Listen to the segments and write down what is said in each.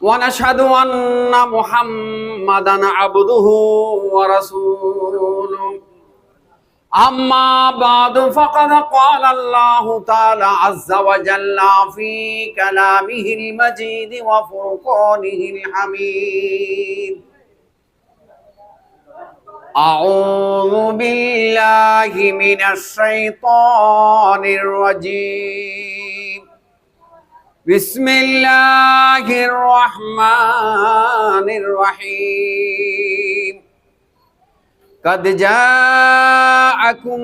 ونشهد أن محمدا عبده ورسوله أما بعد فقد قال الله تعالى عز وجل في كلامه المجيد وفرقانه الحميد أعوذ بالله من الشيطان الرجيم بسم الله الرحمن الرحيم قد جاءكم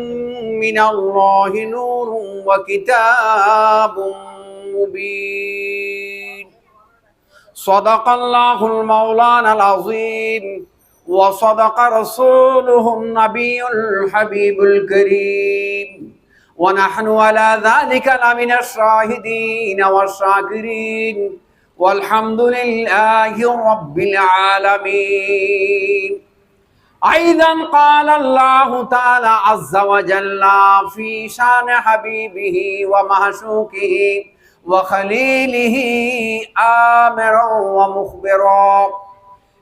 من الله نور وكتاب مبين صدق الله المولانا العظيم وصدق رسوله النبي الحبيب الكريم ونحن على ذلك لمن الشاهدين والشاكرين. والحمد لله رب العالمين. أيضا قال الله تعالى عز وجل في شان حبيبه ومعشوقه وخليله آمرا ومخبرا.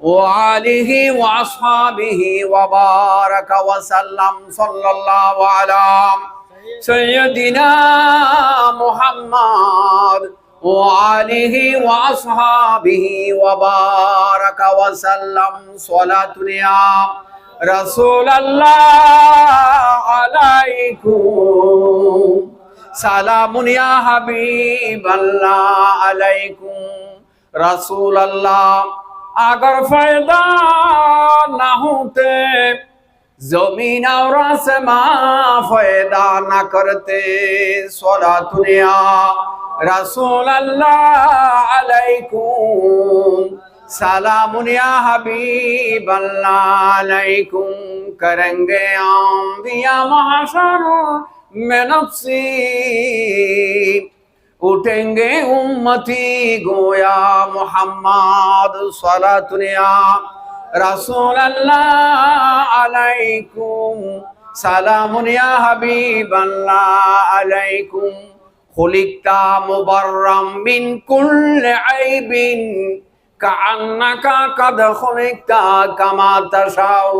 وآله وأصحابه وبارك وسلم صلى الله على سيدنا محمد وآله وأصحابه وبارك وسلم صلاة يا رسول الله عليكم سلام يا حبيب الله عليكم رسول الله अगर फायदा ना होते जमीन और आसमां फायदा ना करते सोला दुनिया रसूल अल्लाह अलैकुम सलाम या हबीब अल्लाह अलैकुम करेंगे आम्बिया महाशर में नफसी उठेंगे उम्मती गोया मोहम्मद सलातुनिया रसूल अल्लाह अलैकुम सलामुन या हबीब अल्लाह अलैकुम खुलिकता मुबर्रम मिन कुल ऐबिन كأنك قد خلقت كما تشاء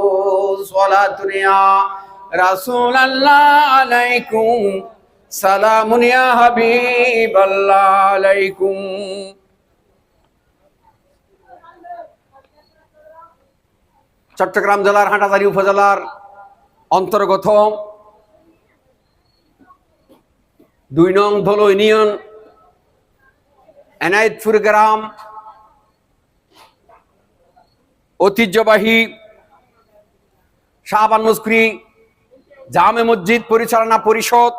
صلاة يا رسول الله عليكم সালামুন ইয়া হাবিবাল্লাহ আলাইকুম। চট্টগ্রাম জেলার, হাটাজারি উপজেলার অন্তর্গত দুই নং ধলো ইউনিয়ন, এনায়েতপুর গ্রাম, ঐতিহ্যবাহী শাহবান মুস্করি জামে মসজিদ পরিচালনা পরিষদ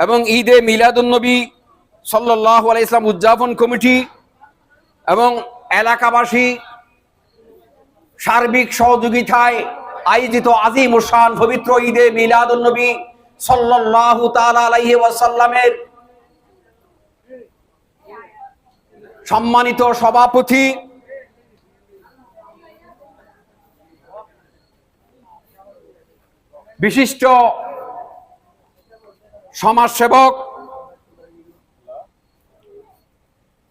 এবং ঈদে মিলাদুন্নবী সাল্লাহ ইসলাম উদযাপন কমিটি এবং এলাকাবাসী সার্বিক সহযোগিতায় আয়োজিত আজিম শান পবিত্র ঈদে মিলাদুন্নবী সাল্লাহ আলাইহি ওয়াসাল্লামের সম্মানিত সভাপতি বিশিষ্ট সমাজসেবক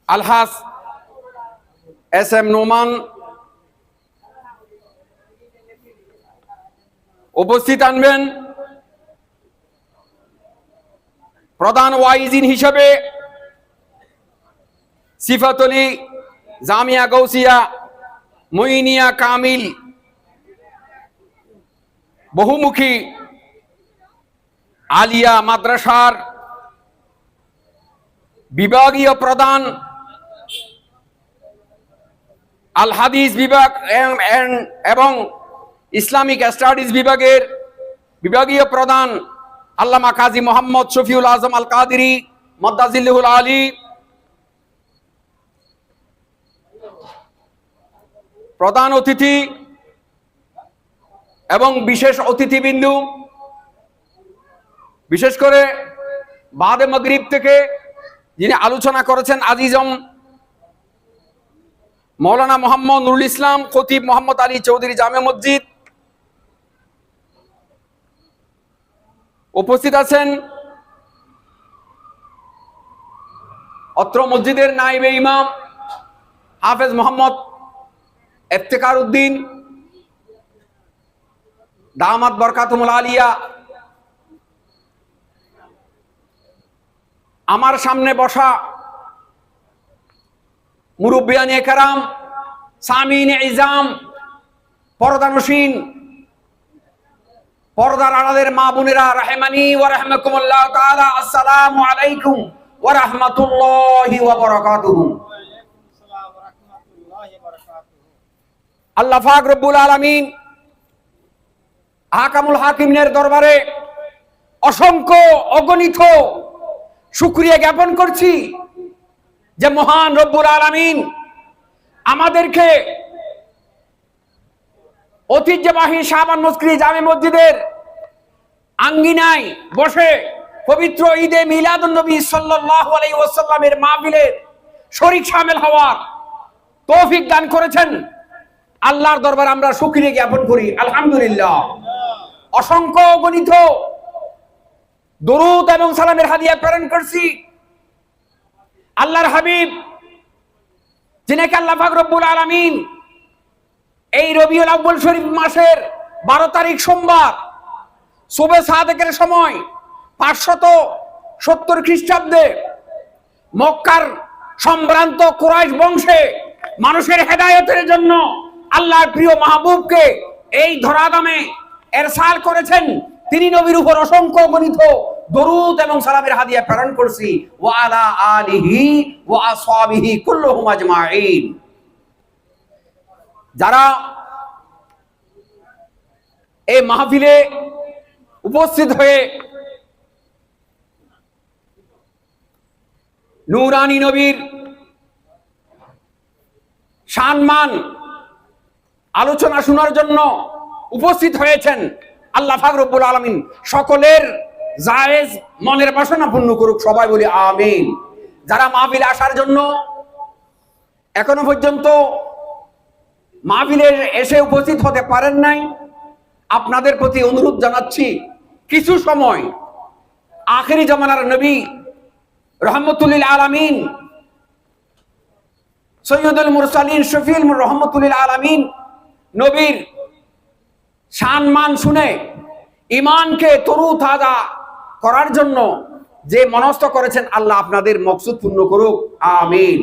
আলহাস এস এম নোমান উপস্থিত আনবেন। প্রধান ওয়াইজিন হিসেবে সিফাত আলী, জামিয়া গৌসিয়া মইনিয়া কামিল, বহুমুখী আলিয়া মাদ্রাসার বিভাগীয় প্রধান আল হাদিস বিভাগ এবং ইসলামিক স্টাডিজ বিভাগের বিভাগীয় প্রধান আল্লামা কাজী মোহাম্মদ শফিউল আজম আল কাদিরি মদ্দাজিল্লুল আলী। প্রধান অতিথি এবং বিশেষ অতিথিবিন্দু বিশেষ করে বাদে মগরিব থেকে যিনি আলোচনা করেছেন আজিজম মৌলানা মোহাম্মদ নুরুল ইসলাম, খতিব মোহাম্মদ আলী চৌধুরী জামে মসজিদ। উপস্থিত আছেন অত্র মসজিদের নাইবে ইমাম হাফেজ মোহাম্মদ এফতেকার উদ্দিন, দামাত বরকাতুমুল আলিয়া আমার সামনে বসা মুরব্বিয়ান একরাম সামিন ইজাম পরদানুসীন পর্দার আড়ালের মা বোনেরা, রাহেমানি ও রাহমাকুমুল্লাহ তাআলা, আসসালামু আলাইকুম ওয়া রাহমাতুল্লাহি ওয়া বারাকাতুহু। আল্লাহ পাক রব্বুল আলামিন হাকামুল হাকিমের দরবারে অসংখ্য অগণিত শুকরিয়া জ্ঞাপন করছি যে মহান রব্বুল আলামিন আমাদেরকে ঐতিহ্যবাহী শাহবান মস্করি জামে মসজিদের আঙ্গিনায় বসে পবিত্র ঈদে মিলাদুন নবী সাল্লাল্লাহু আলাইহি ওয়াসাল্লামের মাহফিলের শরীক শামিল হওয়ার তৌফিক দান করেছেন। আল্লাহর দরবার আমরা শুকরিয়া জ্ঞাপন করি। আলহামদুলিল্লাহ। অসংখ্য গণিত দরুদ এবং সালামের হাদিয়া প্রেরণ করছি। আল্লাহর হাবিব যিনাকে আল্লাহ পাক রব্বুল আলামিন এই রবিউল আউ্বল শরীফ মাসের বারো তারিখ সোমবার শুভে সাদেকের সময় পাঁচশত সত্তর খ্রিস্টাব্দে মক্কার সম্ভ্রান্ত কুরাইশ বংশে মানুষের হেদায়তের জন্য আল্লাহর প্রিয় মাহবুবকে এই ধরাদামে এরসাল করেছেন। তিনি নবীর উপর অসংখ্য গণিত দরুদ এবং সালামের হাদিয়া প্রেরণ করছি। ওয়া আলা আলিহি ওয়া আসহাবিহি কুল্লুহুম আজমাইন যারা এই মাহফিলে উপস্থিত হয়ে নূরানী নবীর সম্মান, আলোচনা শোনার জন্য উপস্থিত হয়েছেন আল্লাহ ফাকরুল আলমিন। সকলের জায়েজ মনের বাসনা পূর্ণ করুক সবাই বলি আমিন। যারা মাহফিলে আসার জন্য এখনও পর্যন্ত মাহফিলে এসে উপস্থিত হতে পারেন নাই, আপনাদের প্রতি অনুরোধ জানাচ্ছি, কিছু সময় আখেরি জামানার নবী রহমতুল্লিল আলামিন, সৈয়দুল মুরসালিন শফিল রহমতুল্লিল আলামিন নবীর সম্মান শুনে ইমানকে তরু তাজা করার জন্য যে মনস্থ করেছেন, আল্লাহ আপনাদের মকসুদ পূর্ণ করুক। আমিন।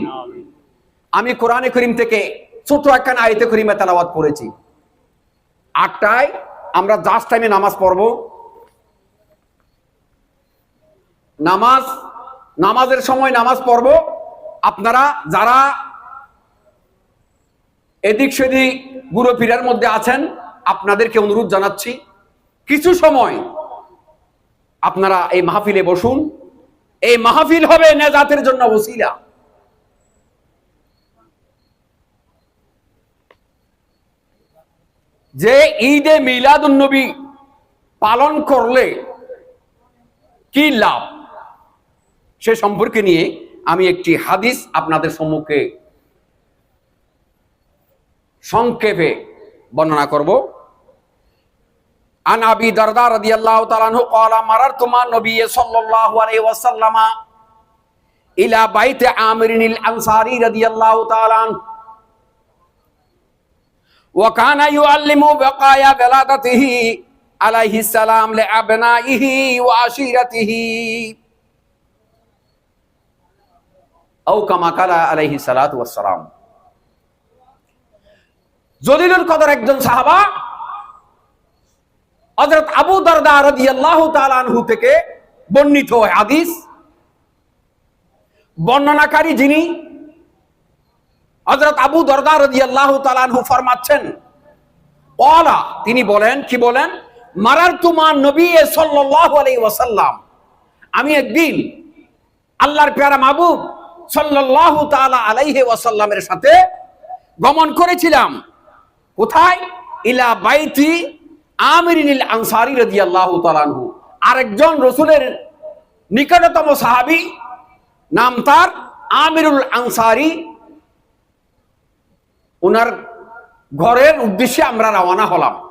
আমি কোরআনে করিম থেকে ছোট একখানা আয়তে করিমে তেলাওয়াত করেছি। আটটায় আমরা জাস্ট টাইমে নামাজ পড়ব। নামাজ, নামাজের সময় নামাজ পড়ব। আপনারা যারা এদিক সেদিক গুরু পীরের মধ্যে আছেন, আপনাদেরকে অনুরোধ জানাচ্ছি, কিছু সময় আপনারা এই মাহফিলে বসুন। এই মাহফিল হবে নেজাতের জন্য ওসিলা। যে ঈদে মিলাদুন্নবী পালন করলে কি লাভ? সে সম্পর্কে নিয়ে আমি একটি হাদিস আপনাদের সম্মুখে সংক্ষেপে বর্ণনা করব। عن ابي درداء رضي الله تعالى عنه قال مررت مع النبي صلى الله عليه وسلم الى بيت عامر الانصاري رضي الله تعالى عنه وكان يعلم بقايا ولادته عليه السلام لابنائه وعشيرته او كما قال عليه الصلاه والسلام জলিলুল কদর একজন সাহাবা হযরত আবু দারদা তাআলা আনহু থেকে বর্ণিত হাদিস। বর্ণনাকারী যিনি হযরত আবু দরদা রাদিয়াল্লাহু তাআলা আনহু ফরমাচ্ছেন ওয়ালা তিনি বলেন, কি বলেন? মারার তুমা নবী সাল্লাল্লাহু আলাইহি ওয়াসাল্লাম, আমি একদিন আল্লাহর পেয়ারা মাহবুব সাল্লাল্লাহু তাআলা আলাইহি ওয়াসাল্লামের সাথে গমন করেছিলাম। কোথায়? ইলা বাইতি আমিরিনিল আনসারি রাদিয়াল্লাহু তাআলা আনহু। আরেকজন রসুলের নিকটতম সাহাবী, নাম তার আমিরুল আনসারি। ওনার ঘরের উদ্দেশ্যে আমরা রওনা হলাম।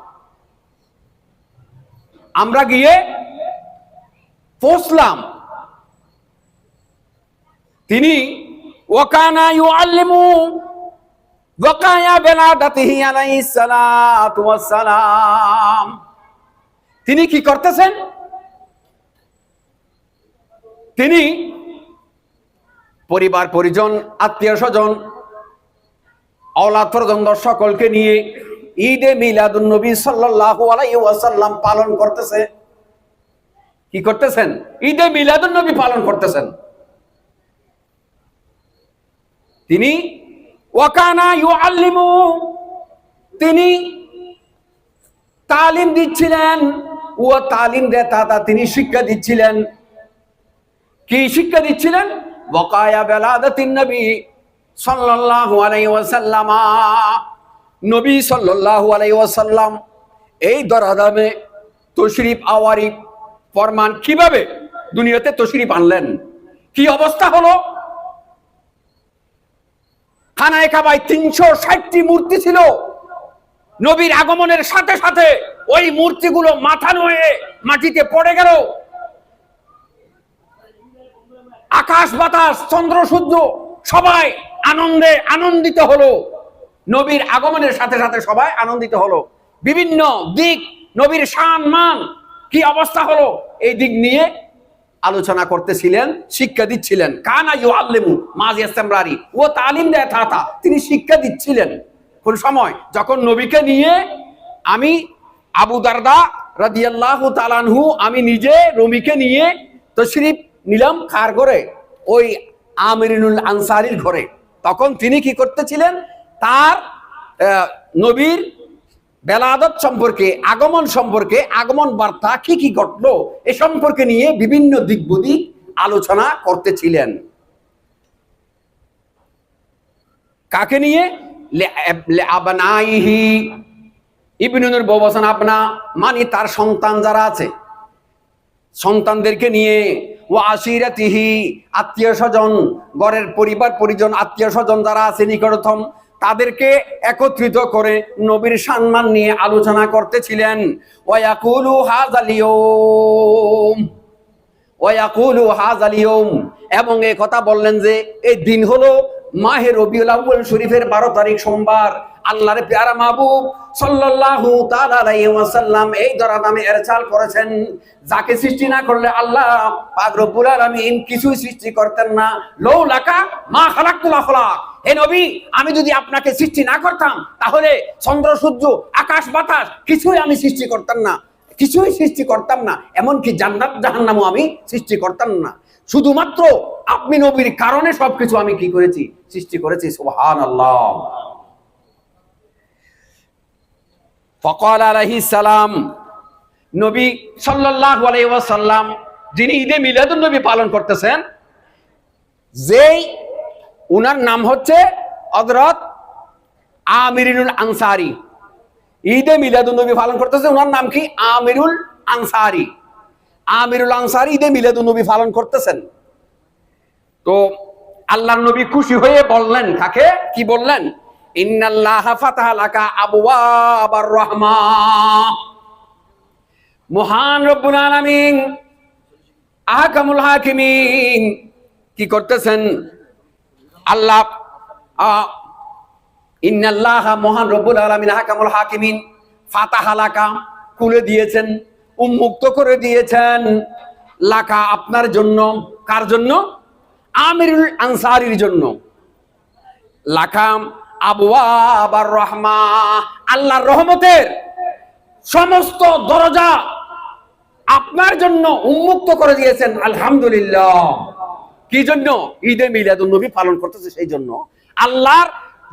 আমরা গিয়ে পৌঁছলাম। তিনি ওকানা ইউআল্লিমু তিনি কি করতেছেন? তিনি পরিবার, পরিজন, আত্মীয় স্বজন অলাথরজন সকলকে নিয়ে ঈদে মিলাদুন নবী সাল্লাল্লাহু আলাইহি ওয়াসাল্লাম পালন করতেছে। কি করতেছেন? ঈদে মিলাদুন নবী পালন করতেছেন। তিনি ওয়াকানা ইউআল্লিমু, তিনি তালিম দিচ্ছিলেন, ও তালিম দে দেতা তিনি শিক্ষা দিচ্ছিলেন। কি শিক্ষা দিচ্ছিলেন? বকায়া বেলাদাতিন নবী সাল্লাল্লাহু আলাইহি ওয়াসাল্লাম, নবী সাল্লাল্লাহু আলাইহি ওয়াসাল্লাম, এই দরাদামে তশরিফ আওয়ারি ফরমান কীভাবে দুনিয়াতে তশরিফ আনলেন? কি অবস্থা হলো? খানায় কাবায় তিনশো ষাটটি মূর্তি ছিল। নবীর আগমনের সাথে সাথে ওই মূর্তিগুলো মাথা নয়ে মাটিতে পড়ে গেল। আকাশ, বাতাস, চন্দ্র, সূর্য সবাই আনন্দে আনন্দিত হলো। নবীর আগমনের সাথে সাথে সবাই আনন্দিত হলো। বিভিন্ন দিক নবীর সান, মান কি অবস্থা হলো, এই দিক নিয়ে আলোচনা করতেছিলেন, শিক্ষা দিচ্ছিলেন। কানা ইউ আল্লেমু মাঝি ইস্তেমরারি। ও তালিম দেয় থাতা তিনি শিক্ষা দিচ্ছিলেন। কোন সময়? যখন নবীকে নিয়ে আমি আবু দারদা রাদিয়াল্লাহু তালানহু আমি নিজে রমিকে নিয়ে তশরিফ নিলাম কার ঘরে? ওই আমিরিনুল আনসারির ঘরে। তখন তিনি কি করতেছিলেন? তার নবীর বেলাদত সম্পর্কে, আগমন সম্পর্কে, আগমন বার্তা কি কি ঘটলো, এ সম্পর্কে নিয়ে বিভিন্ন দিক বুদিক আলোচনা করতেছিলেন। কাকে নিয়ে? আপনা মানে তার সন্তান যারা আছে, সন্তানদেরকে নিয়ে ও আশিরাতিহি, আত্মীয় স্বজন, ঘরের পরিবার, পরিজন, আত্মীয় স্বজন যারা আছে, নিকটতম তাদেরকে একত্রিত করে নবীর সম্মান নিয়ে আলোচনা করতেছিলেন। ওয়াকুলু হাজালিয়ম ওয়াকুলু হাজালিয়ম এবং এ কথা বললেন যে এই দিন হলো মাহে রবিউল আউয়াল শরীফের বারো তারিখ সোমবার। আল্লাহর পেয়ারা মাহবুব আমি যদি আপনাকে সৃষ্টি না করতাম, তাহলে চন্দ্র, সূর্য, আকাশ, বাতাস কিছুই আমি সৃষ্টি করতাম না। কিছুই সৃষ্টি করতাম না। এমনকি জান্নাত, জাহান্নামও আমি সৃষ্টি করতাম না। শুধুমাত্র আপনি নবীর কারণে সবকিছু আমি কি করেছি? সৃষ্টি করেছি। সুবহান আল্লাহ ফকাল আলাইহিস সালাম। নবী সাল্লাল্লাহু আলাইহি ওয়াসাল্লাম, যিনি ঈদে মিলাদুন নবী পালন করতেছেন, যেই উনার নাম হচ্ছে হযরত আমিরুল আনসারি। ঈদে মিলাদুন নবী পালন করতেছে ওনার নাম কি? আমিরুল আনসারি। আমিরুল আনসারি ঈদে মিলাদুন নবী পালন করতেছেন। তো আল্লাহর নবী খুশি হয়ে বললেন, কাকে? কি বললেন? ইন্নাল্লাহ ফাতাহা লাকা আবওয়াবার রাহমা মহান রব্বুল আলামিন, আহকামুল হাকিমিন, কি করতেছেন? আল্লাহ ইন্নাল্লাহ মহান রব্বুল আলামিন হাকামুল হাকিমিন, ফাতাহা লাকা খুলে দিয়েছেন, উন্মুক্ত করে দিয়েছেন। লাকা আপনার জন্য, কার জন্য? আমিরুল আনসারির জন্য। লাকাম আবওয়াবার রহমা, আল্লাহর রহমতের সমস্ত দরজা আপনার জন্য উন্মুক্ত করে দিয়েছেন, আলহামদুলিল্লাহ। কি জন্য? ঈদে মিলাদুল নবী পালন করতেছে সেই জন্য। আল্লাহর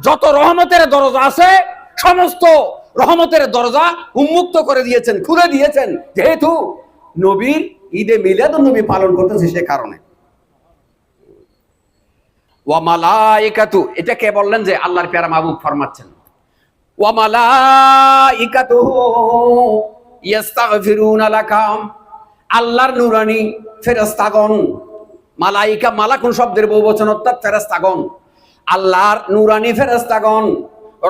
যত রহমতের দরজা আছে, সমস্ত রহমতের দরজা উন্মুক্ত করে দিয়েছেন, খুলে দিয়েছেন। যেহেতু নবীর ঈদে মিলাদুল নবী পালন করতেছে সে কারণে। ওয়া মালাইকাতু এটা কে বললেন যে আল্লাহর পেয়ারা মাহবুব ফরমাচ্ছেন। ওয়া মালাইকাতুহু ইয়াস্তাগফিরুনা লাকাম আল্লাহর নুরানি ফেরেশতাগণ, মালাইকা, মালাকুন শব্দের বহুবচন অর্থাৎ ফেরেশতাগণ, আল্লাহর নুরানি ফেরেশতাগণ,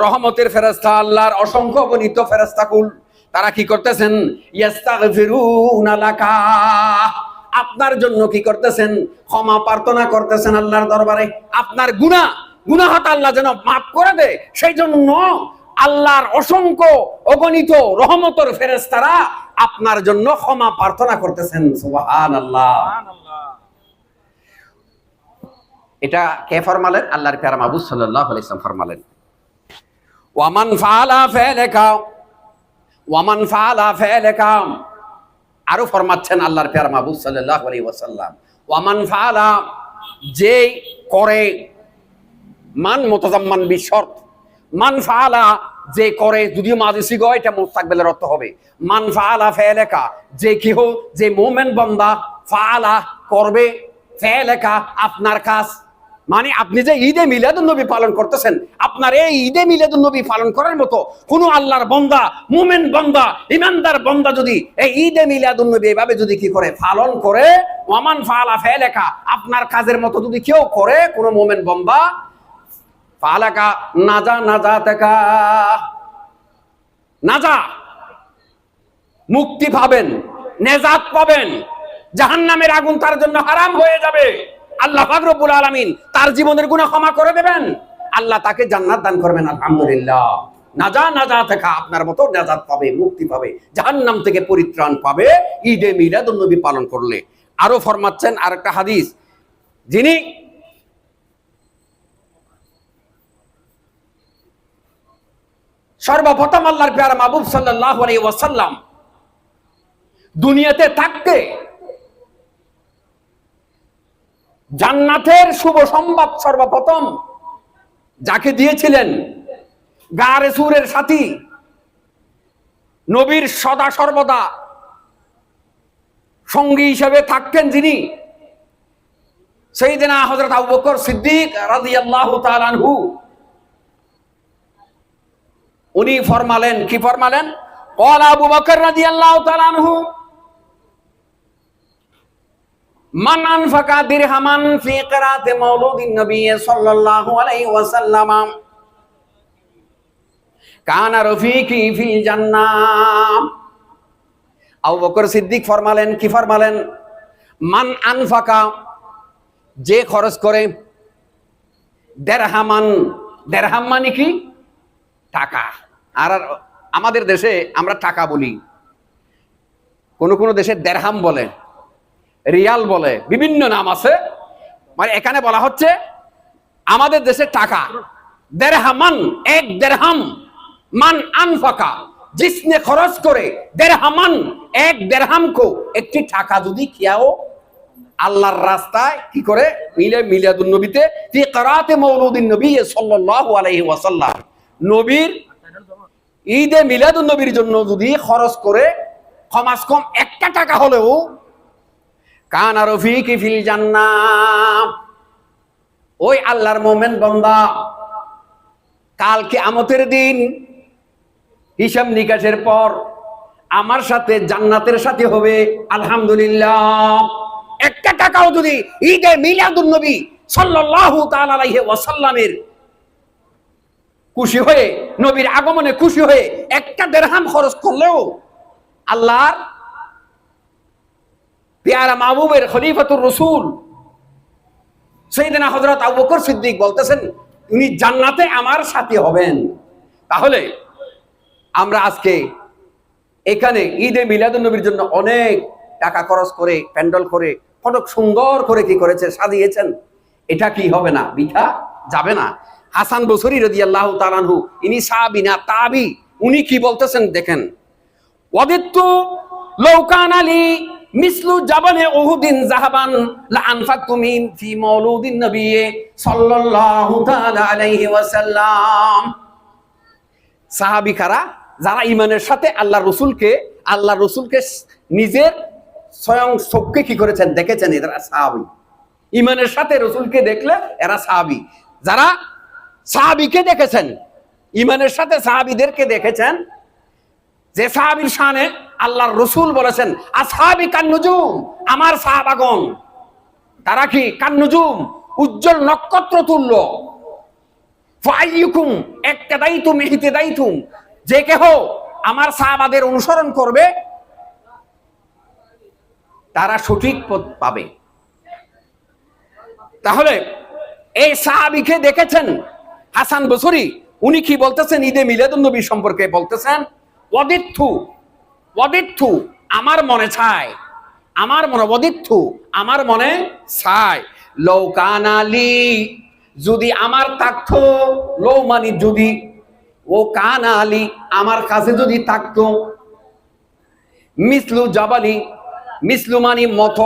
রহমতের ফেরেশতা, আল্লাহর অসংখ্য গণিত ফেরেশতাকুল, তারা কি করতেছেন? ইয়াস্তাগফিরুনা লাকা। আপনার জন্য কি করতেছেন? ক্ষমা প্রার্থনা করতেছেন আল্লাহর দরবারে। আপনার গুনাহ গুনাহটা আল্লাহ যেন মাফ করে দেয় সেই জন্য আল্লাহর অসংখ্য অগণিত রহমতর ফেরেশতারা আপনার জন্য ক্ষমা প্রার্থনা করতেছেন। সুবহানাল্লাহ। সুবহানাল্লাহ। এটা কে ফরমালেন? আল্লাহর প্যারা মাহবুব সাল্লাল্লাহু আলাইহি ওয়াসাল্লাম ফরমালেন। ওয়ামান ফাআলা ফালাকা ওয়ামান ফাআলা ফালাকা আরও ফরমাচ্ছেন আল্লাহর প্যারা মাহবুব সাল্লাল্লাহু আলাইহি ওয়াসাল্লাম। ওয়ামান ফাআলা যে করে মান মুতাজাম্মান বিশর্ত। মান ফাআলা, যে করে যদিও মাদিসি গয় এটা মুস্তাকবিলের অর্থ হবে। মান ফাআলা ফালাকা, যে কি হো, যে মোমেন বান্দা ফাআলা করবে, ফেলেকা আপনার কাজ। মানে আপনি যে ঈদে মিলাদুন নবী পালন করতেছেন, আপনার এই ঈদে মিলাদুন নবী পালন করার মতো কোন আল্লাহর বন্দা, মুমিন বন্দা, ইমানদার বন্দা যদি এই ঈদে মিলাদুন নবী এভাবে যদি কি করে পালন করে, ওয়ামান ফালা ফেলেকা আপনার কাজের মতো যদি কেউ করে, কোন মুমিন বন্দা, ফালাকা নাজা নাজা তেকা নাজা, মুক্তি পাবেন, নেজাত পাবেন, জাহান্নামের আগুন তার জন্য হারাম হয়ে যাবে। আল্লাহ পাক রব্বুল আলামিন তার জীবনের গুনাহ ক্ষমা করে দেবেন। আল্লাহ তাকে জান্নাত দান করবেন, আলহামদুলিল্লাহ। নাজা নাজা আপনার মতো নাজাত পাবে, মুক্তি পাবে থেকে পরিত্রাণ পাবে, ঈদে মিলাদুন নবী পালন করলে। আরও ফরমাচ্ছেন আরেকটা হাদিস, যিনি সর্বপ্রথম আল্লাহর মাহবুব সাল্লাল্লাহু আলাইহি ওয়াসাল্লাম দুনিয়াতে থাকতে জান্নাতের শুভ সম্ভব সর্বপ্রথম যাকে দিয়েছিলেন গারে সুরের সাথী, নবীর সদা সর্বদা সঙ্গী হিসেবে থাকতেন যিনি সেই দিন হজরত আবু বকর সিদ্দিক রাজি আল্লাহ তালানহু উনি ফরমালেন, কি ফরমালেন? কল আবু বকর রাজি আল্লাহ তালানহু মান দিরহামান সিদ্দিক ফরমালেন, কি ফরমালেন? মান আনফাকা, যে খরচ করে দেড়হামান, দেড়হাম মানে কি? টাকা। আর আমাদের দেশে আমরা টাকা বলি। কোন কোন দেশে দেড়হাম বলে। রিয়াল বলে, বিভিন্ন নাম আছে। মানে এখানে বলা হচ্ছে, আমাদের দেশে টাকা দেড়হামান এক দেড়হাম মান আনফাকা, জিসনে খরচ করে দেড়হামান এক দেড়হাম কো, একটি টাকা যদি খেয়াও, আল্লাহর রাস্তায় কি করে? মিলে, মিলাদুন নবীতে, ফি কিরাতে মাউলুদিন নবী সাল্লাল্লাহু আলাইহি ওয়াসাল্লাম। নবীর ঈদে মিলাদুন নবীর জন্য যদি খরচ করে কমাস কম একটা টাকা হলেও কানা রফিকি ফিল জান্নাহ ওই আল্লাহর মোমেন বন্দা কালকে আমতের দিন, হিসাব নিকাশের পর আমার সাথে জান্নাতের সাথে হবে, আলহামদুলিল্লাহ। একটা টাকাও যদি ঈদে মিলাদুন নবী সাল্লাল্লাহু তাআলা আলাইহি ওয়াসাল্লামের খুশি হয়ে, নবীর আগমনে খুশি হয়ে একটা দেড়হাম খরচ করলেও আল্লাহর পেয়ারা মাহবুবের খলিফাতুর রসুল। সেইদিনা হজরত আবু বকর সিদ্দিক বলতেছেন, উনি জান্নাতে আমার সাথী হবেন। তাহলে আমরা আজকে এখানে ঈদে মিলাদুন নবীর জন্য অনেক টাকা খরচ করে, প্যান্ডেল করে অনেক সুন্দর করে কি করেছে, সাজিয়েছেন। এটা কি হবে না? বিঠা যাবে না। হাসান বসরি রদি আল্লাহ তালানহু ইনি সাহাবি না তাবি, উনি কি বলতেছেন দেখেন ওয়াদিত্তু লৌকান আলী মিসলু জাবানে ওহুদিন জাহাবান লা আনফাকতু মিন ফি মাউলুদিন নবী সাল্লাল্লাহু তাআলা আলাইহি ওয়াসাল্লাম। সাহাবী কারা যারা ইমানের সাথে আল্লাহ রসুলকে আল্লাহ রসুলকে নিজের স্বয়ং চোখকে কি করেছেন? দেখেছেন এরা সাহাবি। ইমানের সাথে রসুলকে দেখলে এরা সাহাবি। যারা সাহাবিকে দেখেছেন ইমানের সাথে সাহাবিদেরকে দেখেছেন, যে সাহাবির শানে আল্লাহর রসুল বলেছেন, আসহাবি কান্নুজুম, আমার সাহাবাগণ। তারা কি? কান্নুজুম, উজ্জ্বল নক্ষত্র তুল্য। একটা যে কেহ আমার সাহাবাদের অনুসরণ করবে, তারা সঠিক পথ পাবে। তাহলে এই সাহাবিকে দেখেছেন হাসান বসরি, উনি কি বলতেছেন? ঈদে মিলাদুন নবী সম্পর্কে বলতেছেন অদিত্থু অদিত্থু আমার মনে ছায় আমার মনে অদিত্থু আমার মনে ছায় লৌকান আলী যদি আমার থাকতো লৌ মানি যদি। ও কান আলী আমার কাছে যদি থাকতো। মিসলু জবালি, মিসলু মানি মত,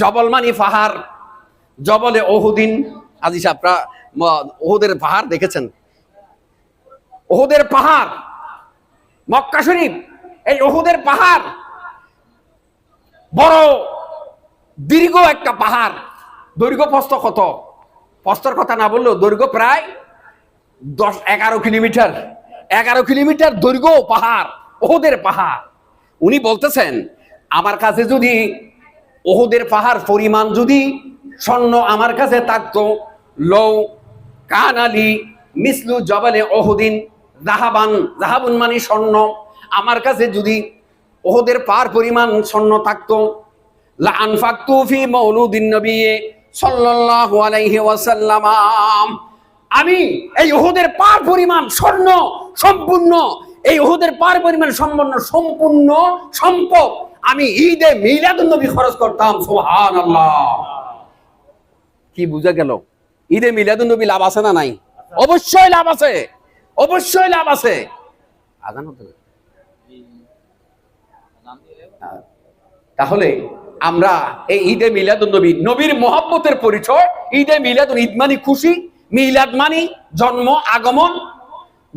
জবল মানি পাহাড় জবলে ওহুদিন, আজি সাপরা ওহুদের পাহাড় দেখেছেন? ওহুদের পাহাড়, মক্কা শরীফ। এই ওহুদের পাহাড়। বড়, দীর্ঘ একটা পাহাড়। দৈর্ঘ্য প্রস্ত কত? প্রস্তর কথা না বললেও দৈর্ঘ্য প্রায় দশ, এগারো কিলোমিটার। এগারো কিলোমিটার দৈর্ঘ্য পাহাড় ওহুদের পাহাড়। উনি বলতেছেন, আমার কাছে যদি ওহুদের পাহাড় পরিমাণ যদি স্বর্ণ আমার কাছে থাকতো লৌ কান আলী, মিসলু জবালে ওহুদিন জাহাবান, জাহাবুন মানে স্বর্ণ আমার কাছে যদি ওহুদের পার পরিমাণ স্বর্ণ থাকতো আমি এই ওহুদের পার পরিমাণ স্বর্ণ সম্পূর্ণ, এই ওহুদের পার পরিমাণ সম্পূর্ণ সম্পূর্ণ সম্পদ আমি ঈদে মিলাদুন নবী খরচ করতাম কি বুঝা গেল? ঈদে মিলাদুন নবী লাভ আছে না নাই? অবশ্যই লাভ আছে, অবশ্যই লাভ আছে। আজান হতে হবে। তাহলে আমরা এই ঈদে মিলাদুন নবী, নবীর মহব্বতের পরিচয়, ঈদে মিলাদুন ঈদ মানি খুশি, মিলাদ মানি জন্ম, আগমন,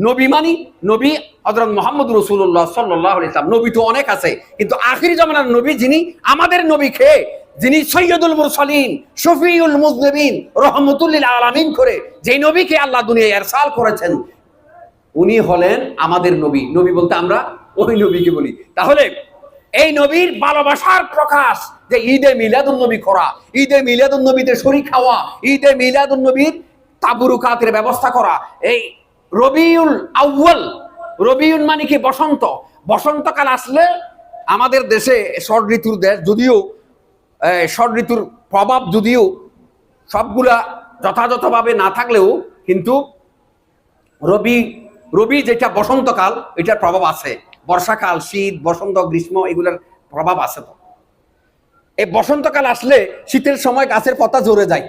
নবী মানি নবী হজরত মোহাম্মদ রসুল্লাহ সাল্লাহ ইসলাম নবী তো অনেক আছে, কিন্তু আখিরি জমানার নবী যিনি আমাদের নবী খেয়ে যিনি সৈয়দুল মুরসালিন, শফিউল মুজনবিন রহমতুল্লিল আলামিন করে যেই নবীকে আল্লাহ দুনিয়ায় এরসাল করেছেন, উনি হলেন আমাদের নবী। নবী বলতে আমরা ওই নবীকে বলি। তাহলে এই নবীর ভালোবাসার প্রকাশ যে ঈদে মিলাদুন নবী করা, ঈদে মিলাদুন নবীতে শরীর খাওয়া ঈদে মিলাদুন নবীর তাবুরুকাতের ব্যবস্থা করা, এই রবিউল আউ্বাল রবিউল মানে কি বসন্ত? বসন্তকাল আসলে আমাদের দেশে ষড় ঋতুর দেশ, যদিও ষড় ঋতুর প্রভাব যদিও সবগুলা যথাযথভাবে না থাকলেও কিন্তু রবি রবি যেটা বসন্তকাল, এটার প্রভাব আছে। বর্ষাকাল, শীত, বসন্ত, গ্রীষ্ম এগুলোর প্রভাব আছে তো। এই বসন্তকাল আসলে শীতের সময় গাছের পাতা ঝরে যায়।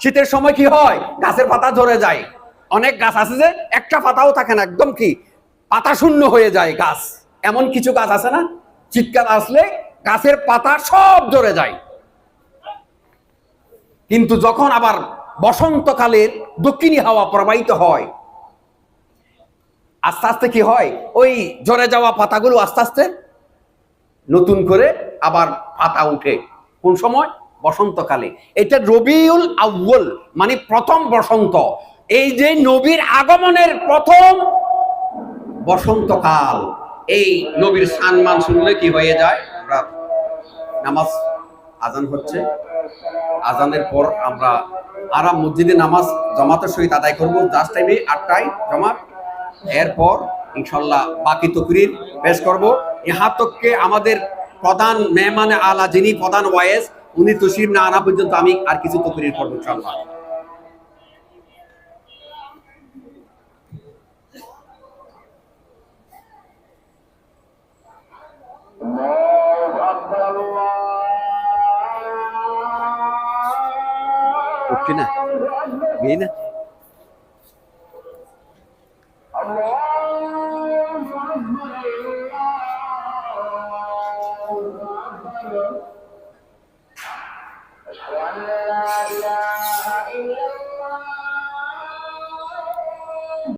শীতের সময় কি হয়? গাছের পাতা ঝরে যায়। অনেক গাছ আছে যে একটা পাতাও থাকে না, একদম কি? পাতা শূন্য হয়ে যায় গাছ। এমন কিছু গাছ আছে না? শীতকাল আসলে গাছের পাতা সব ঝরে যায়। কিন্তু যখন আবার বসন্তকালের দক্ষিণী হাওয়া প্রবাহিত হয় আস্তে আস্তে কি হয়? ওই ঝরে যাওয়া পাতাগুলো আস্তে আস্তে নতুন করে আবার পাতা উঠে। কোন সময়? বসন্তকালে। এটা রবিউল আউ্বল মানে প্রথম বসন্ত। এই যে নবীর আগমনের প্রথম বসন্তকাল, এই নবীর সম্মান শুনলে কি হয়ে যায়? আমরা নামাজ আজান হচ্ছে। আজানের পর আমরা আরাম মসজিদে নামাজ জমাতের সহিত আদায় করব। জাস্ট টাইমে আটটায় জমাত। এরপর ইনশাল্লাহ বাকি তকরির পেশ করব। ইহা তককে আমাদের প্রধান মেহমানে আলা যিনি প্রধান ওয়েস উনি তসির না আনা পর্যন্ত আমি আর কিছু তকরির করব ইনশাল্লাহ উঠছি না না।